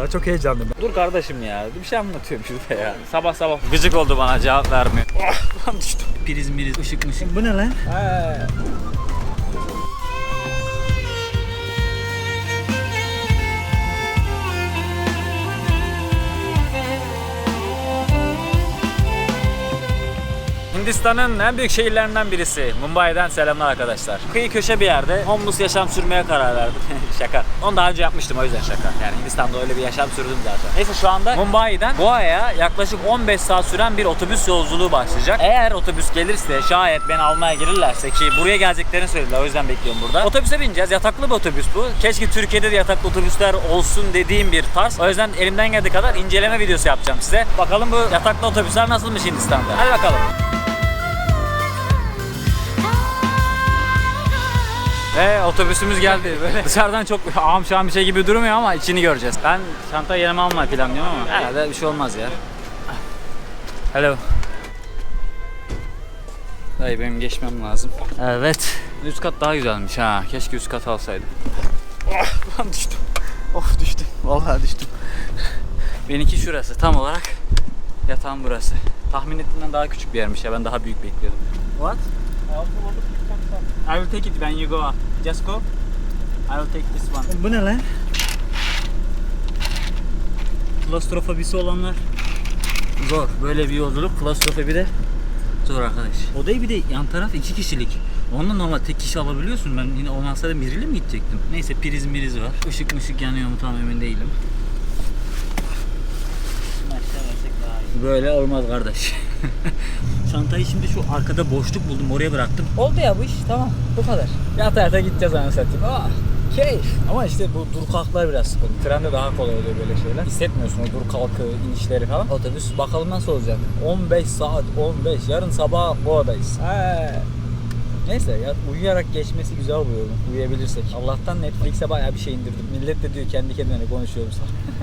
Vallahi çok heyecanlıyım. Dur kardeşim ya. Bir şey anlatıyorum şurada ya. Sabah sabah gıcık oldu bana cevap vermiyor. Oh, lan düştüm. Priz miriz ışık mışık. Bu ne lan? Hindistan'ın en büyük şehirlerinden birisi. Mumbai'den selamlar arkadaşlar. Kıyı köşe bir yerde homeless yaşam sürmeye karar verdim. şaka. Onu daha önce yapmıştım o yüzden şaka. Yani Hindistan'da öyle bir yaşam sürdüm zaten. Neyse şu anda Mumbai'den Goa'ya yaklaşık 15 saat süren bir otobüs yolculuğu başlayacak. Eğer otobüs gelirse şayet beni almaya gelirlerse ki buraya geleceklerini söylediler o yüzden bekliyorum burada. Otobüse bineceğiz. Yataklı bir otobüs bu. Keşke Türkiye'de de yataklı otobüsler olsun dediğim bir tarz. O yüzden elimden geldiği kadar inceleme videosu yapacağım size. Bakalım bu yataklı otobüsler nasılmış Hindistan'da. Hadi bakalım. Ve otobüsümüz geldi. Böyle dışarıdan çok ağam şahım bir şey gibi durmuyor ama içini göreceğiz. Ben çantayı yanıma almayı planlıyorum ama herhalde bir şey olmaz ya. Hello. Dayı benim geçmem lazım. Evet. Üst kat daha güzelmiş ha. Keşke üst kat alsaydım. Oh, lan düştüm. Of düştüm. Vallahi düştüm. Benimki şurası tam olarak. Yatağım burası. Tahmin ettiğimden daha küçük bir yermiş ya. Ben daha büyük bekliyordum. What? I will take it when you go. Just go. I will take this one. Bu ne lan? Klostrofobisi olanlar zor. Böyle bir yolculuk klostrofobi de zor arkadaş. Odayı bir de yan taraf iki kişilik. Onunla normal tek kişi alabiliyorsun. Ben yine olmazsa biriyle mi gidecektim? Neyse priz miriz var. Işık mışık yanıyor mu tam emin değilim. Böyle olmaz kardeş. Çantayı şimdi şu arkada boşluk buldum oraya bıraktım. Oldu ya bu iş tamam bu kadar. Yata yata gideceğiz anasını satayım. Ah, keyif. Ama işte bu dur kalklar biraz sıkıntı. Trende daha kolay oluyor böyle şeyler. Hissetmiyorsun o dur kalkı inişleri falan. Otobüs bakalım nasıl olacak. 15 saat 15 yarın sabah Boğa'dayız. He. Neyse ya uyuyarak geçmesi güzel oluyor uyuyabilirsek. Allah'tan Netflix'e bayağı bir şey indirdim. Millet de diyor kendi kendine konuşuyorum.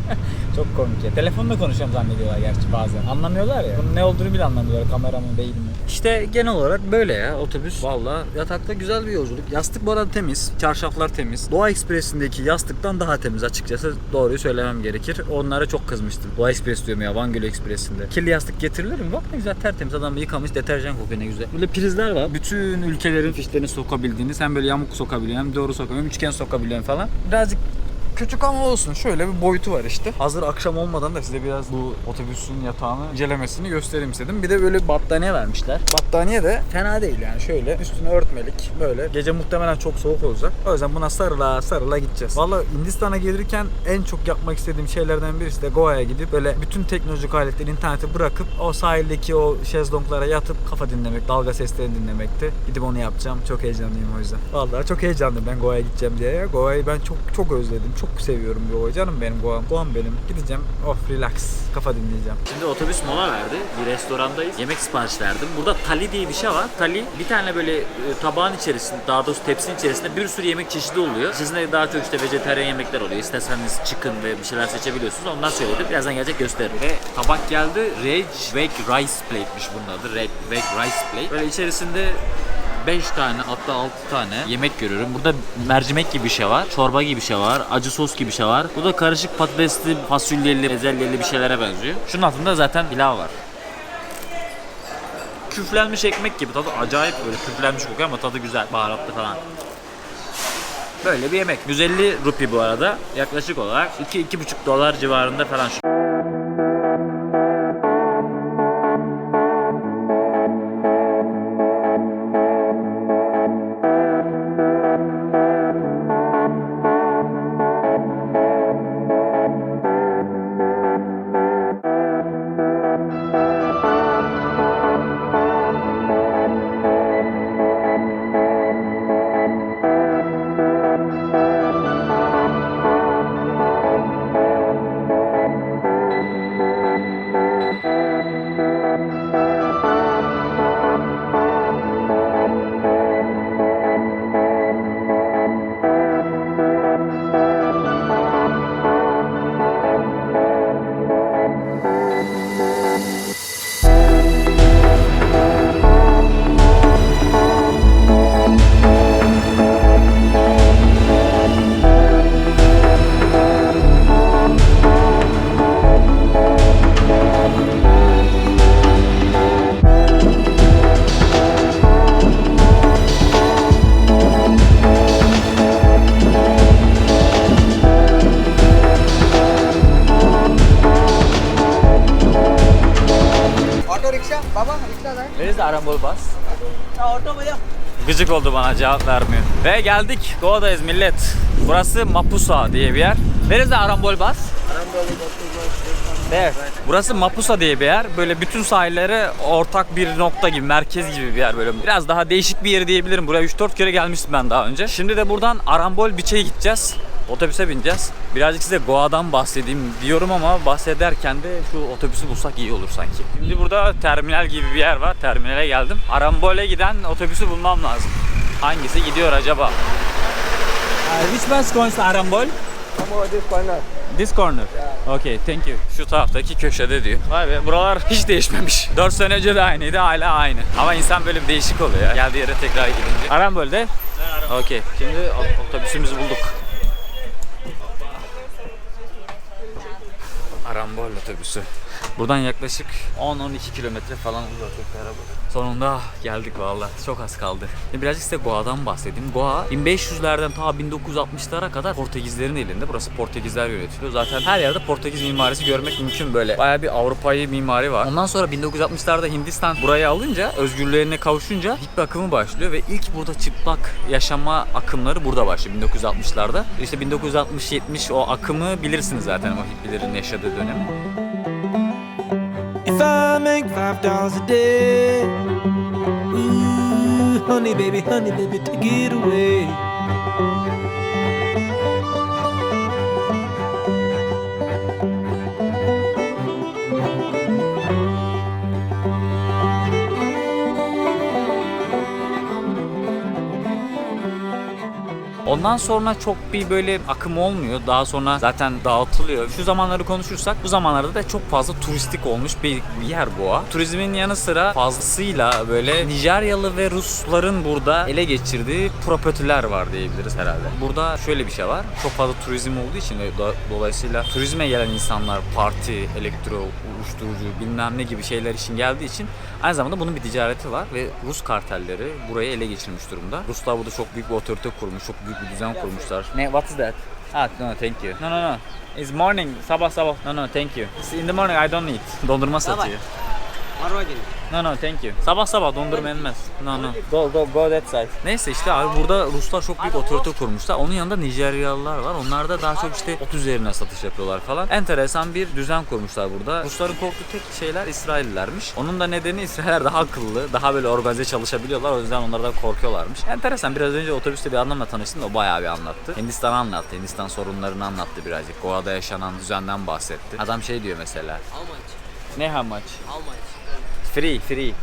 Çok komik ya. Telefonla konuşuyorum zannediyorlar gerçi bazen. Anlamıyorlar ya. Bunun ne olduğunu bile anlamıyorlar. Kamera mı değil mi? İşte genel olarak böyle ya otobüs. Valla yatakta güzel bir yolculuk. Yastık bu arada temiz. Çarşaflar temiz. Doğa Ekspresi'ndeki yastıktan daha temiz açıkçası. Doğruyu söylemem gerekir. Onlara çok kızmıştım. Doğa Ekspres diyorum ya Van Gölü Ekspresi'nde. Kirli yastık getirilir mi? Bak ne güzel tertemiz adam yıkamış deterjan kokuyor ne güzel. Böyle prizler var. Bütün ülkelerin fişlerini sokabildiğiniz hem böyle yamuk sokabiliyorsun hem doğru sokabiliyorsun üçgen sokabiliyorsun falan. Birazcık Küçük ama olsun. Şöyle bir boyutu var işte. Hazır akşam olmadan da size biraz bu otobüsün yatağını incelemesini göstereyim istedim. Bir de böyle battaniye vermişler. Battaniye de fena değil yani. Şöyle üstünü örtmelik böyle. Gece muhtemelen çok soğuk olacak. O yüzden buna sarıla sarıla gideceğiz. Valla Hindistan'a gelirken en çok yapmak istediğim şeylerden birisi de Goa'ya gidip böyle bütün teknolojik aletleri internete bırakıp o sahildeki o şezlonglara yatıp kafa dinlemek, dalga seslerini dinlemekti. Gidip onu yapacağım. Çok heyecanlıyım o yüzden. Vallahi çok heyecanlıyım ben Goa'ya gideceğim diye. Goa'yı ben çok çok özledim. Çok seviyorum Goa'yı. Canım benim Goa'm. Goa'm benim. Gideceğim. Oh relax. Kafa dinleyeceğim. Şimdi otobüs mola verdi. Bir restorandayız. Yemek sipariş verdim. Burada tali diye bir şey var. Tali bir tane böyle e, tabağın içerisinde daha doğrusu tepsinin içerisinde bir sürü yemek çeşidi oluyor. İçerisinde daha çok işte vejetaryen yemekler oluyor. İsterseniz chicken ve bir şeyler seçebiliyorsunuz. Ondan söyledim. Birazdan gelecek gösteririm. Ve tabak geldi. Reg Veg Rice Plate'miş bunun adı. Reg Veg Rice Plate. Böyle içerisinde 5 tane hatta 6 tane yemek görüyorum. Burada mercimek gibi bir şey var. Çorba gibi bir şey var. Acı sos gibi bir şey var. Bu da karışık patatesli, fasulyeli, bezelyeli bir şeylere benziyor. Şunun altında zaten pilav var. Küflenmiş ekmek gibi tadı acayip böyle küflenmiş kokuyor ama tadı güzel. Baharatlı falan. Böyle bir yemek. 150 rupi bu arada. Yaklaşık olarak 2-2,5 dolar civarında falan şu. Arambol bas. Gıcık oldu bana cevap vermiyor. Ve geldik. Goa'dayız millet. Burası Mapusa diye bir yer. Where is the Arambol bus? There. Burası Mapusa diye bir yer. Böyle bütün sahilleri ortak bir nokta gibi, merkez gibi bir yer böyle. Biraz daha değişik bir yer diyebilirim. Buraya 3-4 kere gelmiştim ben daha önce. Şimdi de buradan Arambol Beach'e gideceğiz. Otobüse bineceğiz. Birazcık size Goa'dan bahsedeyim diyorum ama bahsederken de şu otobüsü bulsak iyi olur sanki. Şimdi burada terminal gibi bir yer var. Terminale geldim. Arambol'e giden otobüsü bulmam lazım. Hangisi gidiyor acaba? which bus goes to Arambol? This corner. Okay, thank you. Şu taraftaki köşede diyor. Vay be, buralar hiç değişmemiş. 4 sene önce de aynıydı, hala aynı. Ama insan böyle bir değişik oluyor ya. Geldiği yere tekrar gidince. Arambol'de? Okey, şimdi ot- otobüsümüzü bulduk. Arambol otobüsü. Buradan yaklaşık 10-12 kilometre falan uzaklıkta araba. Sonunda geldik valla. Çok az kaldı. Şimdi birazcık size Goa'dan bahsedeyim. Goa 1500'lerden ta 1960'lara kadar Portekizlerin elinde. Burası Portekizler yönetiliyor. Zaten her yerde Portekiz mimarisi görmek mümkün böyle. Baya bir Avrupa'yı mimari var. Ondan sonra 1960'larda Hindistan burayı alınca, özgürlüğüne kavuşunca hippie akımı başlıyor ve ilk burada çıplak yaşama akımları burada başlıyor 1960'larda. İşte 1960-70 o akımı bilirsiniz zaten o hippilerin yaşadığı dönemi. I make five dollars a day, ooh, honey baby, honey baby, take it away. Ondan sonra çok bir böyle akım olmuyor. Daha sonra zaten dağıtılıyor. Şu zamanları konuşursak bu zamanlarda da çok fazla turistik olmuş bir yer Goa. Turizmin yanı sıra fazlasıyla böyle Nijeryalı ve Rusların burada ele geçirdiği propertiler var diyebiliriz herhalde. Burada şöyle bir şey var. Çok fazla turizm olduğu için dolayısıyla turizme gelen insanlar parti, elektro, uyuşturucu bilmem ne gibi şeyler için geldiği için aynı zamanda bunun bir ticareti var ve Rus kartelleri burayı ele geçirmiş durumda. Ruslar burada çok büyük bir otorite kurmuş, çok büyük bir düzen kurmuşlar. Ne, what is that? Ah, no, thank you. No, no, no. It's morning, sabah sabah. No, no, thank you. It's in the morning, I don't eat. Dondurma satıyor. No no thank you. Sabah sabah dondurma yenmez. No no. Go go go that side. Neyse işte abi burada Ruslar çok büyük otorite kurmuşlar. Onun yanında Nijeryalılar var. Onlar da daha çok işte ot üzerine satış yapıyorlar falan. Enteresan bir düzen kurmuşlar burada. Rusların korktuğu tek şeyler İsraillilermiş. Onun da nedeni İsrailler daha akıllı, daha böyle organize çalışabiliyorlar. O yüzden onlardan korkuyorlarmış. Enteresan. Biraz önce otobüste bir adamla tanıştım da o bayağı bir anlattı. Hindistan'ı anlattı. Hindistan sorunlarını anlattı birazcık. Goa'da yaşanan düzenden bahsetti. Adam şey diyor mesela. How much? Ne how much? How much? Free, free. Yeah,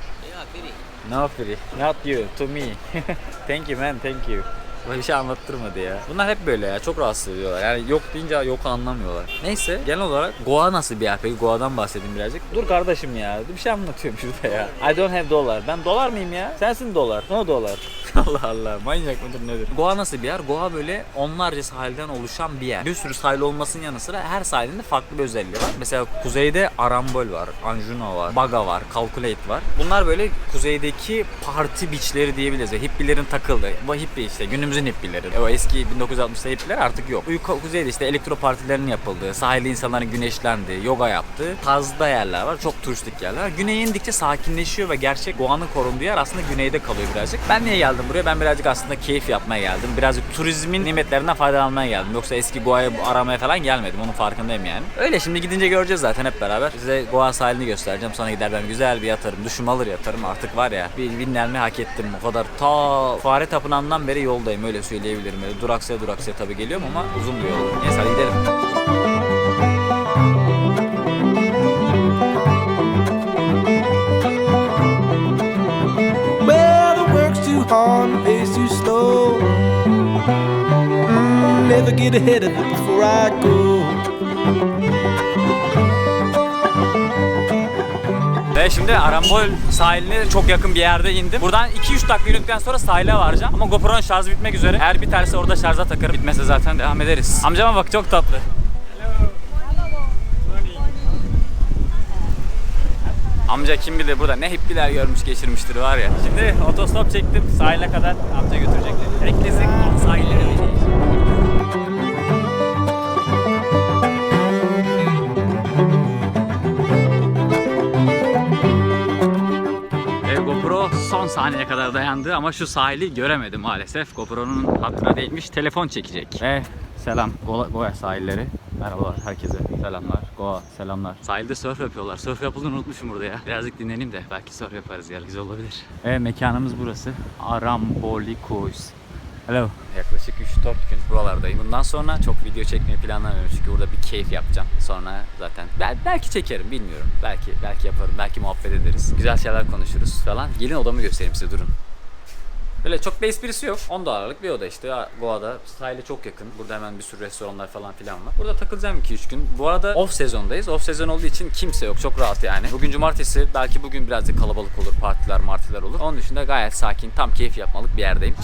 very. No free. Not you, to me. thank you man, thank you. Böyle bir şey anlattırmadı ya. Bunlar hep böyle ya. Çok rahatsız ediyorlar. Yani yok deyince yok anlamıyorlar. Neyse genel olarak Goa nasıl bir yer peki? Goa'dan bahsedeyim birazcık. Dur kardeşim ya. Bir şey anlatıyorum şurada ya. I don't have dollar. Ben dolar mıyım ya? Sensin dolar. No dolar. Allah Allah. Manyak mıdır nedir? Goa nasıl bir yer? Goa böyle onlarca sahilden oluşan bir yer. Bir sürü sahil olmasının yanı sıra her sahilinde farklı bir özelliği var. Mesela kuzeyde Arambol var, Anjuna var, Baga var, Calculate var. Bunlar böyle kuzeydeki parti beachleri diyebiliriz. Hippilerin takıldığı. Bu hippi işte günümüzün hippileri. O eski 1960'ta hippiler artık yok. Bu kuzeyde işte elektro partilerinin yapıldığı, sahilde insanların güneşlendiği, yoga yaptığı tarzda yerler var. Çok turistik yerler. Güneye indikçe sakinleşiyor ve gerçek Goa'nın korunduğu yer aslında güneyde kalıyor birazcık. Ben niye geldim buraya? Ben birazcık aslında keyif yapmaya geldim. Birazcık turizmin nimetlerinden faydalanmaya geldim. Yoksa eski Goa'yı aramaya falan gelmedim. Onun farkındayım yani. Öyle şimdi gidince göreceğiz zaten hep beraber. Size Goa sahilini göstereceğim. Sonra gider ben güzel bir yatarım. Duşumu alır yatarım. Artık var ya bir dinlenme hak ettim. O kadar ta fare tapınağından beri yoldayım. Öyle söyleyebilirim. Öyle duraksaya duraksaya tabii geliyorum ama uzun bir yol. Neyse hadi gidelim. Get ahead of it before I go. Ve şimdi Arambol sahiline çok yakın bir yerde indim. Buradan 2-3 dakika yürüdükten sonra sahile varacağım. Ama GoPro'nun şarjı bitmek üzere. Eğer biterse orada şarja takarım. Bitmese zaten devam ederiz. Amcama bak çok tatlı. Amca kim bilir burada ne hippiler görmüş geçirmiştir var ya. Şimdi otostop çektim sahile kadar amca götürecek. Herkesin sahillere GoPro saniye kadar dayandı ama şu sahili göremedi maalesef. GoPro'nun hatırına değmiş. Telefon çekecek. Ve selam Goa, Goa sahilleri. Merhabalar herkese. Selamlar. Goa selamlar. Sahilde surf yapıyorlar. Surf yapıldığını unutmuşum burada ya. Birazcık dinleneyim de belki surf yaparız ya. Güzel olabilir. Evet mekanımız burası. Arambolikos. Hello. Yaklaşık 3-4 gün buralardayım. Bundan sonra çok video çekmeyi planlamıyorum çünkü burada bir keyif yapacağım. Sonra zaten bel- belki çekerim bilmiyorum. Belki belki yaparım. Belki muhabbet ederiz. Güzel şeyler konuşuruz falan. Gelin odamı göstereyim size durun. Böyle çok bir esprisi yok. 10 dolarlık bir oda işte. Goa'da sahile çok yakın. Burada hemen bir sürü restoranlar falan filan var. Burada takılacağım 2-3 gün. Bu arada off sezondayız. Off sezon olduğu için kimse yok. Çok rahat yani. Bugün cumartesi. Belki bugün birazcık kalabalık olur. Partiler, martiler olur. Onun dışında gayet sakin, tam keyif yapmalık bir yerdeyim.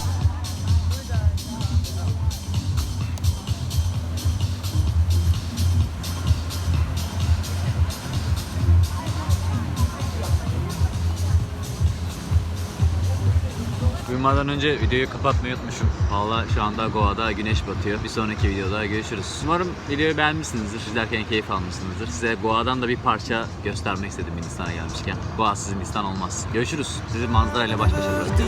Uyumadan önce videoyu kapatmayı unutmuşum. Valla şu anda Goa'da güneş batıyor. Bir sonraki videoda görüşürüz. Umarım videoyu beğenmişsinizdir. İzlerken keyif almışsınızdır. Size Goa'dan da bir parça göstermek istedim Hindistan'a gelmişken. Goa'sız Hindistan olmaz. Görüşürüz. Sizi manzarayla baş başa bırakıyorum.